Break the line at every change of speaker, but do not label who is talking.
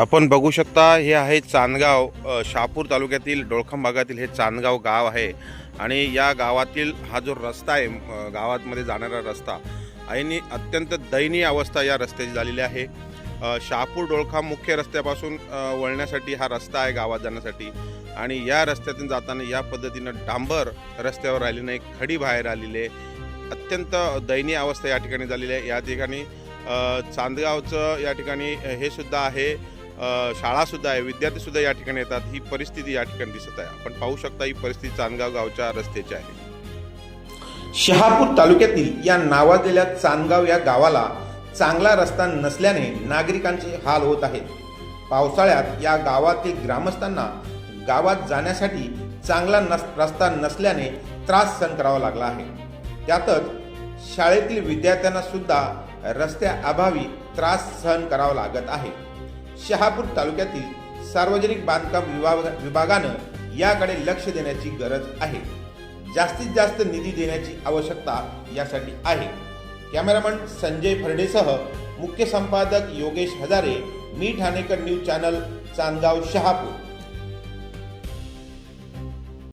आपण बघू शकता हे आहे चांदगाव शापूर शहापूर तालुक्यातील डोळखम भागातील हे चांदगाव गाव आहे. आणि या गावातील हा जो रस्ता आहे गावातमध्ये जाणारा रस्ता आणि अत्यंत दयनीय अवस्था या रस्त्याची झालेली आहे. शापूर शहापूर डोळखाम मुख्य रस्त्यापासून वळण्यासाठी हा रस्ता आहे गावात जाण्यासाठी. आणि या रस्त्यातून जाताना या पद्धतीनं डांबर रस्त्यावर राहिली नाही खडी बाहेर आलेली आहे. अत्यंत दयनीय अवस्था या ठिकाणी झालेली आहे. या ठिकाणी चांदगावचं या ठिकाणी हे सुद्धा आहे. शाळासुद्धा आहे विद्यार्थीसुद्धा या ठिकाणी येतात. ही परिस्थिती या ठिकाणी दिसत आहे. आपण पाहू शकता ही परिस्थिती चांदगाव गावच्या रस्त्याची आहे.
शहापूर तालुक्यातील या नावाजलेल्या चांदगाव या गावाला चांगला रस्ता नसल्याने नागरिकांचे हाल होत आहेत. पावसाळ्यात या गावातील ग्रामस्थांना गावात जाण्यासाठी चांगला नस रस्ता नसल्याने त्रास सहन करावा लागला आहे. त्यातच शाळेतील विद्यार्थ्यांना सुद्धा रस्त्याअभावी त्रास सहन करावा लागत आहे. शहापूर तालुक्यातील सार्वजनिक बांधकाम विभाग विभागानं याकडे लक्ष देण्याची गरज आहे. जास्तीत जास्त निधी देण्याची आवश्यकता यासाठी आहे. कॅमेरामन संजय फरडेसह मुख्य संपादक योगेश हजारे मी ठाणेकर न्यूज चॅनल चांदगाव शहापूर.